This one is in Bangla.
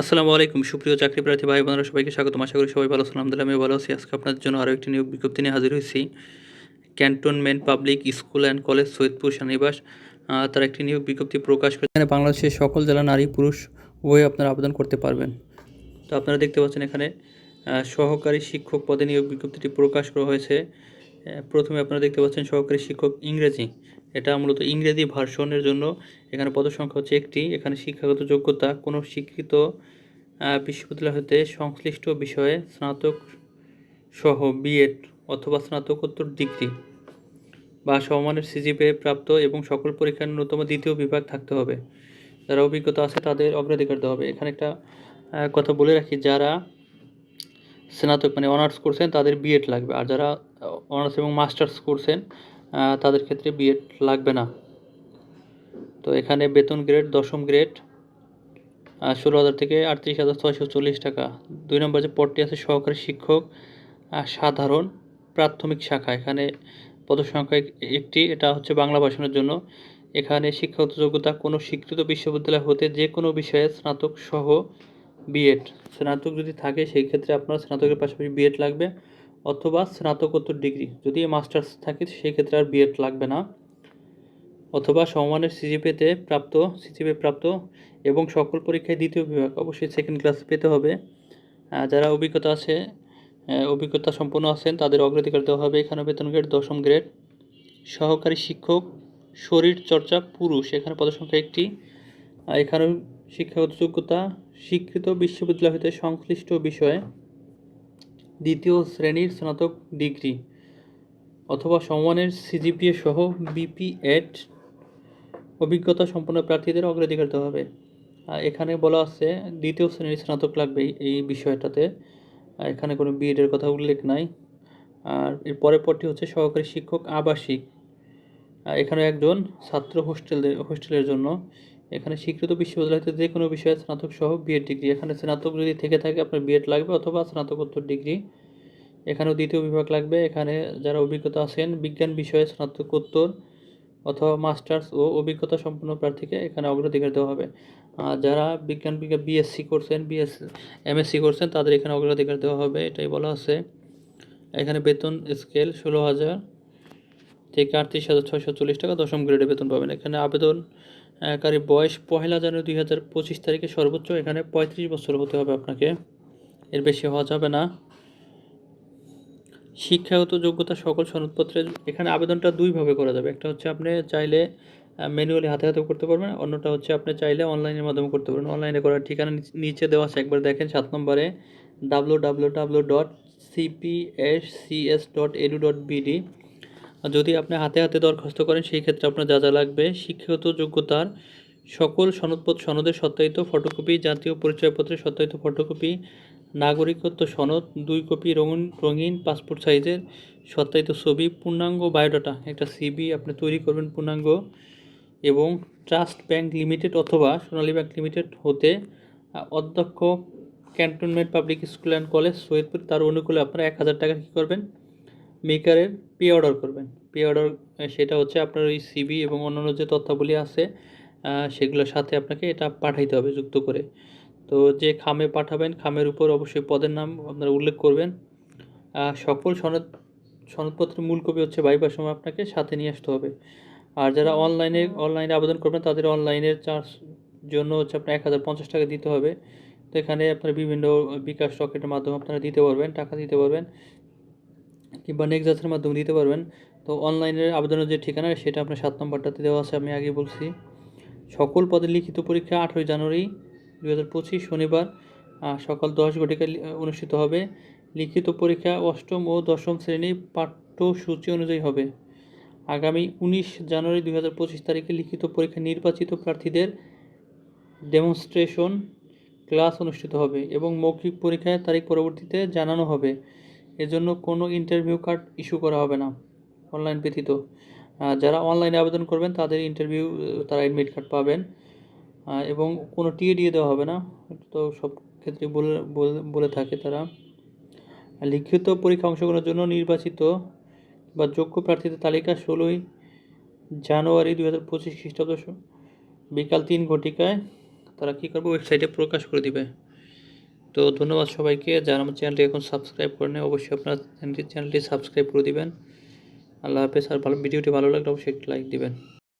আসসালামু আলাইকুম, সুপ্রিয় চাকরি প্রার্থী ভাই বোনেরা, সবাইকে স্বাগতম। আশা করি সবাই ভালো আলহামদুলিল্লাহ আমি ভালো আছি। আজকে আপনাদের জন্য আরও একটি নিয়োগ বিজ্ঞপ্তি নিয়ে হাজির হয়েছি। Cantonment public school and college, Saidpur সেনানিবাস তারা একটি নিয়োগ বিজ্ঞপ্তি প্রকাশ করে এখানে বাংলাদেশের সকল জেলা নারী, পুরুষ উভয়ে আপনারা আবেদন করতে পারবেন। তো আপনারা দেখতে পাচ্ছেন এখানে সহকারী শিক্ষক পদে নিয়োগ বিজ্ঞপ্তিটি প্রকাশ করা হয়েছে। প্রথমে আপনারা দেখতে পাচ্ছেন সহকারী শিক্ষক ইংরেজি। এটা মূলত ইংরেজি ভার্সনের জন্য। এখানে পদসংখ্যা হচ্ছে একটি। এখানে শিক্ষাগত যোগ্যতা কোনো আহ, বিশ্ববিদ্যালয় হতে সংশ্লিষ্ট বিষয়ে স্নাতক সহ বিএড অথবা স্নাতকোত্তর ডিগ্রি বা সমমানের সিজিপিএ প্রাপ্ত এবং সকল পরীক্ষার ন্যূনতম দ্বিতীয় বিভাগ থাকতে হবে। যারা অভিজ্ঞতা আছে তাদের অগ্রাধিকার দেওয়া হবে। এখানে একটা কথা বলে রাখি যারা স্নাতক মানে অনার্স করছেন তাদের বিএড লাগবে। আর যারা অনার্স এবং মাস্টার্স করছেন তাদের ক্ষেত্রে বিএড লাগবে না। তো এখানে বেতন গ্রেড দশম গ্রেড ষোলো হাজার থেকে আটত্রিশ হাজার ছয়শো চল্লিশ টাকা। দুই নম্বর যে পদটি আছে, সহকারী শিক্ষক সাধারণ প্রাথমিক শাখা। এখানে পদসংখ্যা এক- একটি, এটা হচ্ছে বাংলা ভাষণের জন্য। এখানে শিক্ষাগত যোগ্যতা কোনো স্বীকৃত বিশ্ববিদ্যালয় হতে যে কোনো বিষয়ে স্নাতক সহ বিএড স্নাতক যদি থাকে, সেই ক্ষেত্রে আপনার স্নাতকের পাশাপাশি বিএড লাগবে। অথবা স্নাতকোত্তর ডিগ্রি। যদি মাস্টার্স থাকে সেই ক্ষেত্রে আর বিএড লাগবে না। অথবা সমমানের সিজিপিতে প্রাপ্ত সিজিপি প্রাপ্ত এবং সকল পরীক্ষায় দ্বিতীয় বিভাগ অবশ্যই সেকেন্ড ক্লাস পেতে হবে। যারা অভিজ্ঞতা আছে অভিজ্ঞতা সম্পন্ন আছেন, তাদের অগ্রাধিকার দেওয়া হবে এখানে বেতন গ্রেড দশম গ্রেড সহকারী শিক্ষক, শরীর চর্চা, পুরুষ। এখানে পদসংখ্যা একটি। আর এখানেও শিক্ষাগত যোগ্যতা, স্বীকৃত বিশ্ববিদ্যালয় হতে সংশ্লিষ্ট বিষয়ে। দ্বিতীয় শ্রেণির স্নাতক ডিগ্রি অথবা সমমানের সিজিপিএ সহ বিপিএড অভিজ্ঞতা সম্পন্ন প্রার্থীদের অগ্রাধিকার দেওয়া হবে। এখানে বলা আছে, দ্বিতীয় শ্রেণির স্নাতক লাগবে এই- বিষয়টাতে। এখানে কোনো বিএডের কথা উল্লেখ নাই। আর এর পরের পরটি হচ্ছে সহকারী শিক্ষক আবাসিক। এখানে একজন ছাত্র হোস্টেল হোস্টেলের জন্য এখানে স্বীকৃত বিশ্ববিদ্যালয়তে যে কোনো বিষয়ে স্নাতক সহ বিএড ডিগ্রি এখানে স্নাতক যদি থেকে থাকে আপনার বিএড লাগবে অথবা স্নাতকোত্তর ডিগ্রি এখানেও দ্বিতীয় বিভাগ লাগবে। এখানে যারা অভিজ্ঞতা আছেন, বিজ্ঞান বিষয়ে স্নাতকোত্তর অথবা মাস্টার্স ও অভিজ্ঞতা সম্পন্ন প্রার্থীকে এখানে অগ্রাধিকার দেওয়া হবে। যারা বিজ্ঞান বিজ্ঞান বিএসসি করছেন বিএস এমএসসি করছেন, তাদের এখানে অগ্রাধিকার দেওয়া হবে। এটাই বলা আছে। এখানে বেতন স্কেল ষোলো হাজার থেকে আটত্রিশ হাজার ছয়শো চল্লিশ টাকা দশম গ্রেডে বেতন পাবেন। এখানে আবেদন কারী বয়স পহেলা জানুয়ারি দুই হাজার পঁচিশ তারিখে সর্বোচ্চ এখানে পঁয়ত্রিশ বছর হতে হবে আপনাকে। এর বেশি হওয়া যাবে না। শিক্ষাগত যোগ্যতা সকল সনদপত্রের এখানে আবেদনটা দুইভাবে করা যাবে। একটা হচ্ছে আপনি চাইলে ম্যানুয়ালি হাতে হাতে করতে পারবেন, অন্যটা হচ্ছে আপনি চাইলে অনলাইনের মাধ্যমে করতে পারবেন। অনলাইনে করার ঠিকানা নিচে দেওয়া আছে। একবার দেখেন সাত নম্বরে W W W dot CPSCS dot edu dot BD যদি আপনি হাতে হাতে দরখাস্ত করেন, সেই ক্ষেত্রে আপনার যা যা লাগবে শিক্ষাগত যোগ্যতার সকল সনদপত্র, সনদের সত্যায়িত ফটোকপি, জাতীয় পরিচয়পত্রের সত্যায়িত ফটোকপি, নাগরিকত্ব সনদ, দুই কপি রঙিন রঙিন পাসপোর্ট সাইজের সত্যায়িত ছবি, পূর্ণাঙ্গ বায়োডাটা, একটা সিবি আপনি তৈরি করবেন পূর্ণাঙ্গ এবং ট্রাস্ট ব্যাংক লিমিটেড অথবা সোনালী ব্যাংক লিমিটেড হতে অধ্যক্ষ cantonment public school and college Saidpur, তার অনুকূলে আপনারা এক হাজার টাকা কী করবেন? মেকারের পে অর্ডার করবেন। পে অর্ডার সেটা হচ্ছে আপনার ওই সিবি এবং অন্যান্য যে তথ্যাবলী আছে সেগুলোর সাথে আপনাকে এটা পাঠাইতে হবে যুক্ত করে। তো যে খামে পাঠাবেন, খামের উপর অবশ্যই পদের নাম আপনারা উল্লেখ করবেন। সকল সনদ, সনদপত্রের মূল কপি হচ্ছে বাইবার সময় আপনাকে সাথে নিয়ে আসতে হবে। আর যারা অনলাইনে অনলাইনে আবেদন করবেন, তাদের অনলাইনের চার্জ জন্য হচ্ছে আপনার এক হাজার পঞ্চাশ টাকা দিতে হবে। তো এখানে আপনার বিভিন্ন বিকাশ রকেটের মাধ্যমে আপনারা দিতে পারবেন, টাকা দিতে পারবেন। কিংবা নেক্সাসের মাধ্যমে দিতে পারবেন। তো অনলাইনের আবেদনের যে ঠিকানা, সেটা আপনার সাত নম্বরটাতে দেওয়া আছে, আমি আগে বলছি। সকল পদের লিখিত পরীক্ষা আঠেরোই জানুয়ারি দু হাজার পঁচিশ শনিবার সকাল দশ ঘটিকা অনুষ্ঠিত হবে। লিখিত পরীক্ষা অষ্টম ও দশম শ্রেণি পাঠ্যসূচি অনুযায়ী হবে। আগামী উনিশ জানুয়ারি দুই হাজার পঁচিশ তারিখে লিখিত পরীক্ষা নির্বাচিত প্রার্থীদের ডেমনস্ট্রেশন ক্লাস অনুষ্ঠিত হবে এবং মৌখিক পরীক্ষার তারিখ পরবর্তীতে জানানো হবে। এজন্য কোনো ইন্টারভিউ কার্ড ইস্যু করা হবে না অনলাইন ব্যতীত। যারা অনলাইনে আবেদন করবেন, তাদের ইন্টারভিউ তারা অ্যাডমিট কার্ড পাবেন। এবং কোনো টিএ দিয়ে দেওয়া হবে না, তো সব ক্ষেত্রে বলে, বলে- বলে থাকে তারা। লিখিত পরীক্ষা অংশগ্রহণের জন্য নির্বাচিত বা যোগ্য প্রার্থীদের তালিকা ষোলোই জানুয়ারি দু হাজার পঁচিশ খ্রিস্টাব্দ বিকাল তিন ঘটিকায় তারা কী করবে? ওয়েবসাইটে প্রকাশ করে দিবে। তো ধন্যবাদ সবাইকে। যারা আমার চ্যানেলটি এখন সাবস্ক্রাইব করে নেয় অবশ্যই আপনার চ্যানেলটি সাবস্ক্রাইব করে দেবেন। আল্লাহ হাফেজ। আর ভালো ভিডিওটি ভালো লাগলে অবশ্যই একটি লাইক দিবেন।